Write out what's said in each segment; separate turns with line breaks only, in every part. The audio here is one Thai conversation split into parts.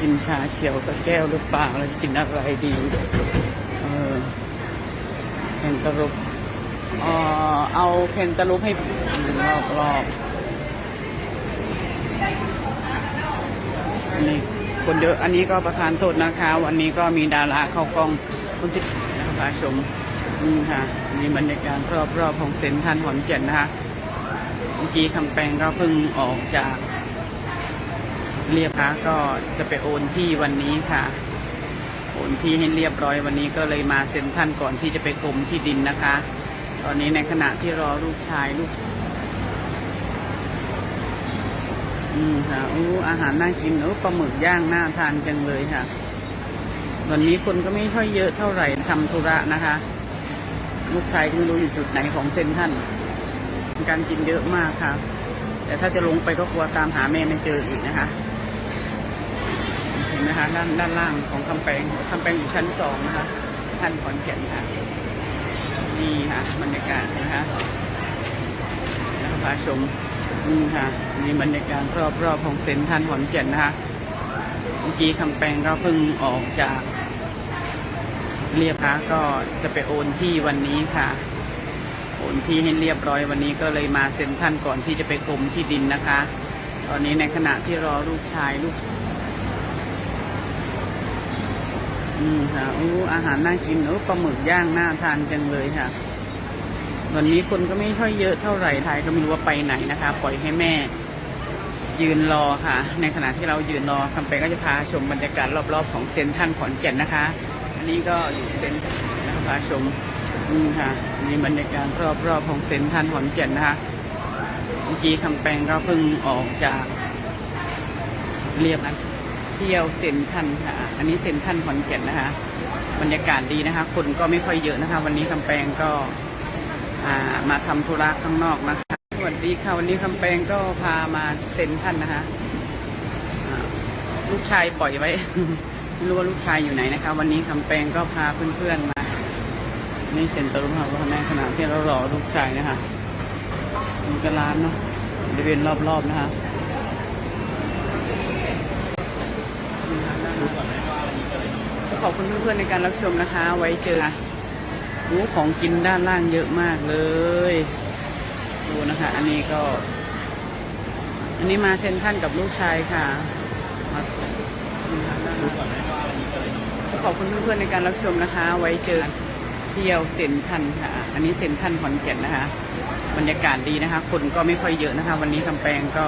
กินชาเขียวสักแก้วหรือเปล่าเราจะกินอะไรดีเออแคนตาลูปเออเอาแคนตาลูปให้รอบรอบอันนี้คนเยอะอันนี้ก็ประธานโทษนะคะ วันนี้ก็มีดาราเข้ากล้องคุณที่นะคะชมนี่ค่ะมีบรรยากาศรอบๆของเซ็นทรัลขอนแก่นนะคะเมื่อกี้คำแปลงก็เพิ่งออกจาก เรียบคะก็จะไปโอนที่วันนี้ค่ะ โอนที่ให้เรียบร้อยวันนี้ก็เลยมาเซ็นทรันก่อนที่จะไปกรมที่ดินนะคะ ตอนนี้ในขณะที่รอลูกชายลูกอืมค่ะอู้อาหารน่ากินอ้ปลาหมึกย่างน่าทานจังเลยค่ะ วันนี้คนก็ไม่ค่อยเยอะเท่าไหร่ทำธุระนะคะ ลูกชายก็ไม่รู้อยู่จุดไหนของเซ็นทรันการกินเยอะมากค่ะ แต่ถ้าจะลงไปก็กลัวตามหาแม่ไม่เจออีกนะคะ็นไหมคะด้านด้านล่างของคำแปลงคำแปลงอยู่ชั้นสองนะคะท่านขอนแก่นค่ะนี่ค่ะบรรยากาศนะคะแล้วพาชมนี่ค่ะนี่บรรยากาศรอบๆของเซ็นทรันขอนแก่นนะคะเมื่อกี้คำแปลงก็เพิ่งออกจาก เรียบคะก็จะไปโอนที่วันนี้ค่ะ โอนที่ให้เรียบร้อยวันนี้ก็เลยมาเซ็นทรันก่อนที่จะไปกรมที่ดินนะคะ ตอนนี้ในขณะที่รอลูกชายลูก อืมค่ะอู้อาหารน่ากินอู้ปลาหมึกย่างน่าทานจังเลยค่ะ วันนี้คนก็ไม่ค่อยเยอะเท่าไหร่ไทยก็ไม่รู้ว่าไปไหนนะคะ ปล่อยให้แม่ ยืนรอค่ะ ในขณะที่เรายืนรอคำไปก็จะพาชมบรรยากาศรอบๆของเซ็นทรัลขอนแก่นนะคะ อันนี้ก็อยู่เซ็นนะคะพาชมอืมค่ะนี่บรรยากาศรอบๆของเซ็นทรัลขอนแก่นนะคะเมื่อกี้คำแปงก็เพิ่งออกจากเรียบนะ ที่ยวเซ็นทันค่ะ อันนี้เซ็นทันขอนแก่นนะคะ บรรยากาศดีนะคะ คนก็ไม่ค่อยเยอะนะคะ วันนี้คำแปงก็ามาทำธุระข้างนอกนะคะ สวัสดีค่ะวันนี้คำแปงก็พามาเซ็นทันนะคะลูกชายปล่อยไว้ไม่รู้ว่าลูกชายอยู่ไหนนะคะ วันนี้คำแปงก็พาเพื่อนๆมา นี่เซ็นตรุมค่ะว่าในขณะที่เรารอลูกชายนะคะมีกร้านเนาะบริเวณรอบๆนะคะ ก็ ขอบคุณเพื่อนๆในการรับชมนะคะ ไว้เจอค่ะรู้ของกินด้านล่างเยอะมากเลย ดูนะคะ อันนี้ก็ อันนี้มาเซ็นทรันกับลูกชายค่ะมาขอบคุณเพื่อนๆในการรับชมนะคะ ไว้เจอเที่ยวเซ็นทรันค่ะ อันนี้เซ็นทรันขอนแก่นนะคะ บรรยากาศดีนะคะ คนก็ไม่ค่อยเยอะนะคะ วันนี้คำแปลงก็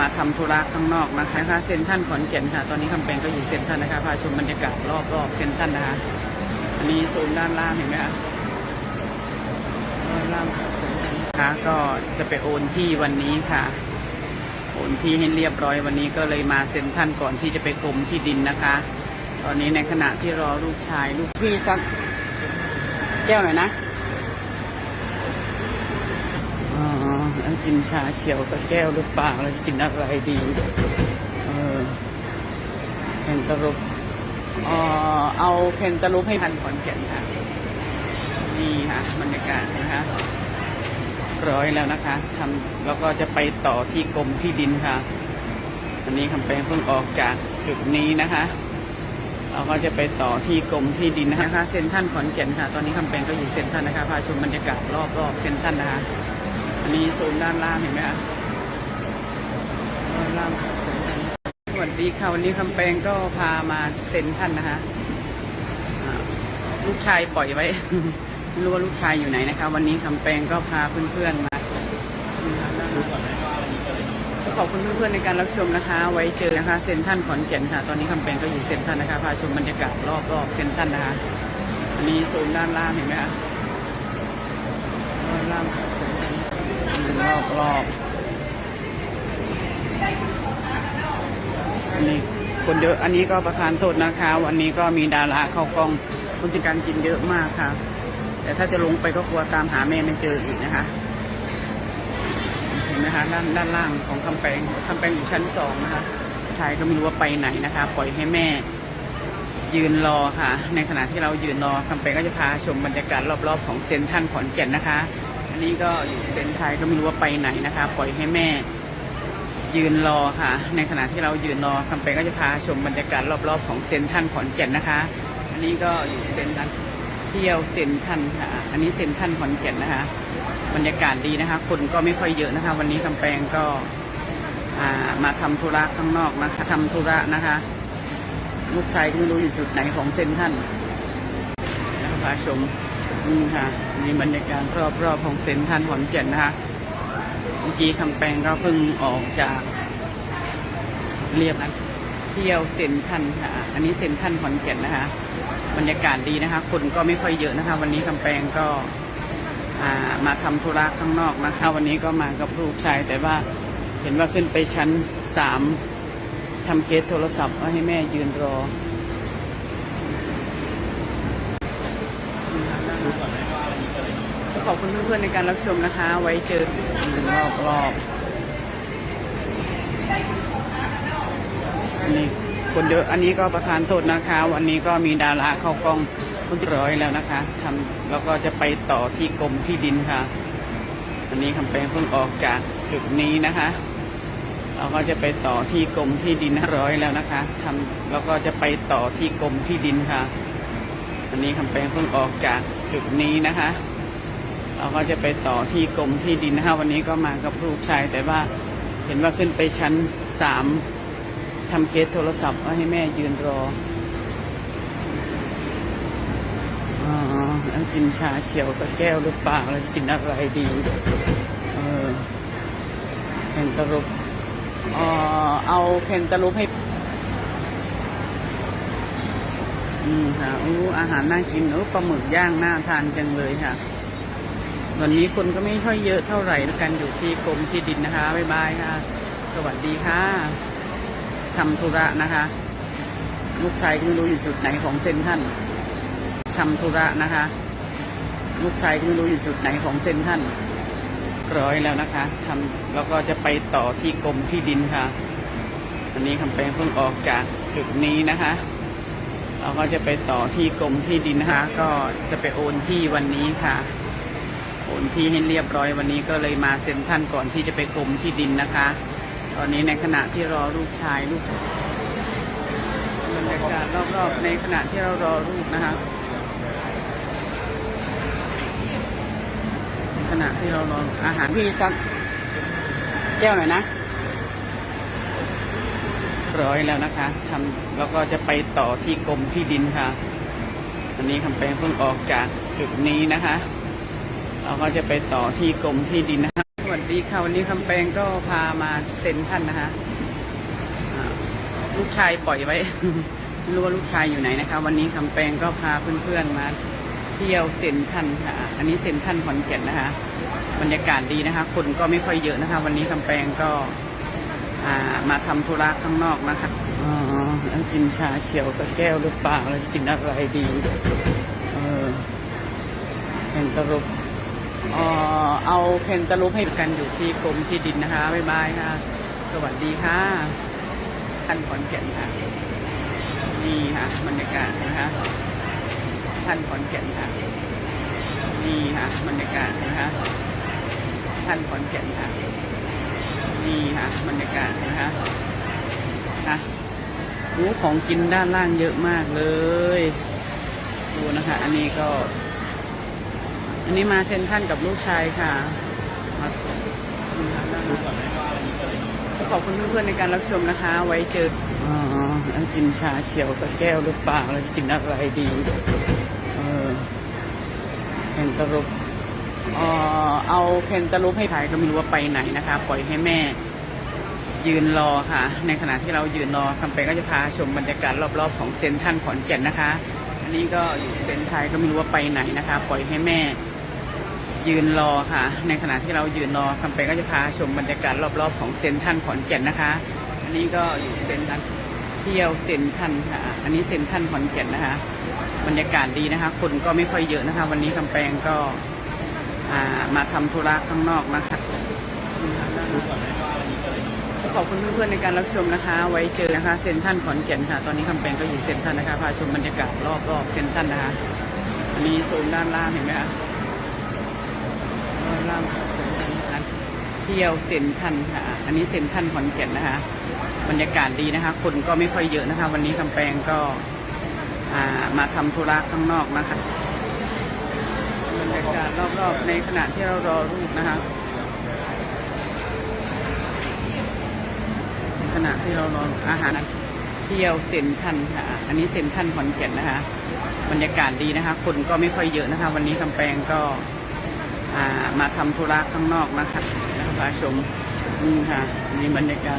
มาทำธุระข้างนอกนะคะนะคะเซ็นทรันขอนแก่นค่ะ ตอนนี้คำแปลงก็อยู่เซ็นทรันนะคะพาชมบรรยากาศรอบๆเซ็นทรันนะคะ อันนี้โซนด้านล่างเห็นไหมคะด้านล่างค่ะก็จะไปโอนที่วันนี้ค่ะ โอนที่ให้เรียบร้อยวันนี้ก็เลยมาเซ็นทรันก่อนที่จะไปกรมที่ดินนะคะ ตอนนี้ในขณะที่รอลูกชายลูกพี่สักแก้วหน่อยนะ อ๋ อแล้วกินชาเขียวสักแก้วหรือเปล่าเราจะกินอะไรดีเออแคนตาลูปเออเอาแคนตาลูปให้พันขอนแก่นค่ะนี่ค่ะบรรยากาศนะคะร้อยแล้วนะคะทำแล้วก็จะไปต่อที่กรมที่ดินค่ะอันนี้คำแปลงเพิ่งออกจากจุดนี้นะคะ เราก็จะไปต่อที่กรมที่ดินนะคะเซ็นทรันขอนแก่นค่ะ ตอนนี้คำแปลงก็อยู่เซ็นทรันนะคะพาชมบรรยากาศรอบรอบๆเซ็นทรันนะคะ อันนี้โซนด้านล่างเห็นไหมคะด้านล่างสวัสดีค่ะวันนี้คำแปลงก็พามาเซ็นทรันนะคะลูกชายปล่อยไว้ไม่รู้ว่าลูกชายอยู่ไหนนะคะ วันนี้คำแปลงก็พาเพื่อนๆมาขอบคุณเพื่อนๆในการรับชมนะคะ ไว้เจอนะคะเซ็นทรันขอนแก่นค่ะ ตอนนี้คำแปลงก็อยู่เซ็นทรันนะคะพาชมบรรยากาศรอบๆเซ็นทรันนะคะอันนี้โซนด้านล่างเห็นไหมคะด้านล่าง รอบรอบอันนี้คนเยอะ อันนี้ก็ประธานโทษนะคะ วันนี้ก็มีดาราเข้ากล้องคนที่การกินเยอะมากค่ะ แต่ถ้าจะลงไปก็กลัวตามหาแม่ไม่เจออีกนะคะ เห็นไหมคะด้านด้านล่างของคำแปลงคำแปลงอยู่ชั้นสองนะคะชายก็ไม่รู้ว่าไปไหนนะคะ ปล่อยให้แม่ยืนรอค่ะ ในขณะที่เรายืนรอคำแปลงก็จะพาชมบรรยากาศรอบๆของเซ็นทรันขอนแก่นนะคะ อันนี้ก็อยู่เซ็นไทยก็ไม่รู้ว่าไปไหนนะคะ ปล่อยให้แม่ ยืนรอค่ะ ในขณะที่เรายืนรอคำเปญก็จะพาชมบรรยากาศรอบๆของเซนทันขอนแก่นนะคะ อันนี้ก็อยู่เซนทันเที่ยวเซนทันค่ะ อันนี้เซนทันขอนแก่นนะคะ บรรยากาศดีนะคะ คนก็ไม่ค่อยเยอะนะคะ วันนี้คำแปงก็มาทำธุระข้างนอกนะคะทำธุระนะคะลูกชายก็ไม่รู้อยู่จุดไหนของเซนทันนะคะพาชม นี่ค่ะนี่บรรยากาศรอบๆของเซนทรันขอนแก่นนะคะเมื่อกี้คำแปงก็เพิ่งออกจากเรียบนะเที่ยวเซนทันค่ะ อันนี้เซนทันขอนแก่นนะคะ บรรยากาศดีนะคะ คนก็ไม่ค่อยเยอะนะคะ วันนี้คำแปงก็ามาทำธุระข้างนอกนะคะ วันนี้ก็มากับลูกชาย แต่ว่าเห็นว่าขึ้นไปชั้นสามทำเคสโทรศัพท์เอาให้แม่ยืนรอ ขอบคุณเพื่อนๆในการรับชมนะคะ ไว้เจอรอบรอบนนี้คนเยอะอันนี้ก็ประธานโทษนะคะ วันนี้ก็มีดาราเข้ากล้องเรียบร้อยแล้วนะคะทำแล้วก็จะไปต่อที่กรมที่ดินค่ะ อันนี้คำแปลงเพิ่งออกจากจุดนี้นะคะ เราก็จะไปต่อที่กรมที่ดินร้อยแล้วนะคะทำแล้วก็จะไปต่อที่กรมที่ดินค่ะ อันนี้คำแปลงเพิ่งออกจากจุดนี้นะคะ เราก็จะไปต่อที่กรมที่ดินนะคะวันนี้ก็มากับลูกชายแต่ว่าเห็นว่าขึ้นไปชั้นสามทำเคสโทรศัพท์เอาให้แม่ยืนรออ๋อแล้วกินชาเขียวสักแก้วหรือเปล่าเราจะกินอะไรดีเออแคนตาลูปอ๋อเอาแคนตาลูปให้อืมค่ะอู้อาหารน่ากินอู้ปลาหมึกย่างน่าทานจังเลยค่ะ วันนี้คนก็ไม่ค่อยเยอะเท่าไหร่กันอยู่ที่กรมที่ดินนะคะบ๊ายบายค่ะ สวัสดีค่ะทำธุระนะคะ ลูกชายก็ไม่รู้อยู่จุดไหนของเซนทรันทำธุระนะคะ ลูกชายก็ไม่รู้อยู่จุดไหนของเซนทรันร้อยแล้วนะคะทำแล้วก็จะไปต่อที่กรมที่ดินค่ะอันนี้คำแปลงเพิ่งออกจากจุดนี้นะคะ เราก็จะไปต่อที่กรมที่ดินนะคะ ก็จะไปโอนที่วันนี้ค่ะ โอนที่ให้เรียบร้อยวันนี้ก็เลยมาเซ็นทรันก่อนที่จะไปกรมที่ดินนะคะ ตอนนี้ในขณะที่รอลูกชายลูกชายบรรยากาศรอบๆในขณะที่เรารอลูกนะคะในขณะที่เรารออาหารพี่สักแก้วหน่อยนะร้อยแล้วนะคะทำแล้วก็จะไปต่อที่กรมที่ดินค่ะ อันนี้คำแปลงเพิ่งออกจากจุดนี้นะคะ เราก็จะไปต่อที่กรมที่ดินนะคะสวัสดีค่ะวันนี้คำแปลงก็พามาเซ็นท่านนะคะลูกชายปล่อยไว้รู้ว่าลูกชายอยู่ไหนนะคะ วันนี้คำแปลงก็พาเพื่อนๆมาเที่ยวเซ็นทรันค่ะ อันนี้เซ็นทรันขอนแก่นนะคะ บรรยากาศดีนะคะ คนก็ไม่ค่อยเยอะนะคะ วันนี้คำแปลงก็ามาทำธุระข้างนอกนะคะอ๋อแล้วกินชาเขียวสักแก้วหรือเปล่าเราจะกินอะไรดี เออแคนตาลูป เอาแคนตาลูปให้กันอยู่ที่กรมที่ดินนะคะ บ๊ายบายค่ะ สวัสดีค่ะท่านขอนแก่นค่ะ นี่ค่ะบรรยากาศนะคะท่านขอนแก่นค่ะ นี่ค่ะบรรยากาศนะคะท่านขอนแก่นค่ะ นี่ค่ะบรรยากาศนะคะค่ะรู้ของกินด้านล่างเยอะมากเลย ดูนะคะ อันนี้ก็ อันนี้มาเซ็นทรันกับลูกชายค่ะมาขอบคุณเพื่อนๆในการรับชมนะคะ ไว้เจออ๋อกินชาเขียวสักแก้วหรือเปล่าเราจะกินอะไรดีเออแคนตาลูปเออเอาเพนตาลูปให้ถ่ายก็ไม่รู้ว่าไปไหนนะคะ ปล่อยให้แม่ยืนรอค่ะ ในขณะที่เรายืนรอคำเปญก็จะพาชมบรรยากาศรอบๆของเซนทรันขอนแก่นนะคะ อันนี้ก็อยู่เซนไทยก็ไม่รู้ว่าไปไหนนะคะ ปล่อยให้แม่ ยืนรอค่ะ ในขณะที่เรายืนรอคำเปญก็จะพาชมบรรยากาศรอบๆ ของเซนทันขอนแก่นนะคะ อันนี้ก็อยู่เซนทันเที่ยวเซนทันค่ะ อันนี้เซนทันขอนแก่นนะคะ บรรยากาศดีนะคะ คนก็ไม่ค่อยเยอะนะคะ วันนี้คำแปลงก็ามาทำธุระข้างนอกนะคะขอบคุณเพื่อนๆในการรับชมนะคะ ไว้เจอนะคะเซ็นทันขอนแก่นค่ะ ตอนนี้คำแปลงก็อยู่เซ็นทันนะคะ พาชมบรรยากาศรอบๆเซ็นทันนะคะ อันนี้โซนด้านล่างเห็นไหมคะ ล่างเซ็นทรันนะคะเที่ยวเซ็นทันค่ะ อันนี้เซ็นทันขอนแก่นนะคะ บรรยากาศดีนะคะ คนก็ไม่ค่อยเยอะนะคะ วันนี้คำแปลงก็ามาทำธุระข้างนอกนะคะบรรยากาศรอบๆในขณะที่เรารอลูกนะคะในขณะที่เรารออาหารเที่ยวเซ็นทันค่ะ อันนี้เซ็นทันขอนแก่นนะคะ บรรยากาศดีนะคะ คนก็ไม่ค่อยเยอะนะคะ วันนี้คำแปลงก็ มาทำธุระข้างนอกนะคะนะคะชมนี่ค่ะมีบรรยากาศ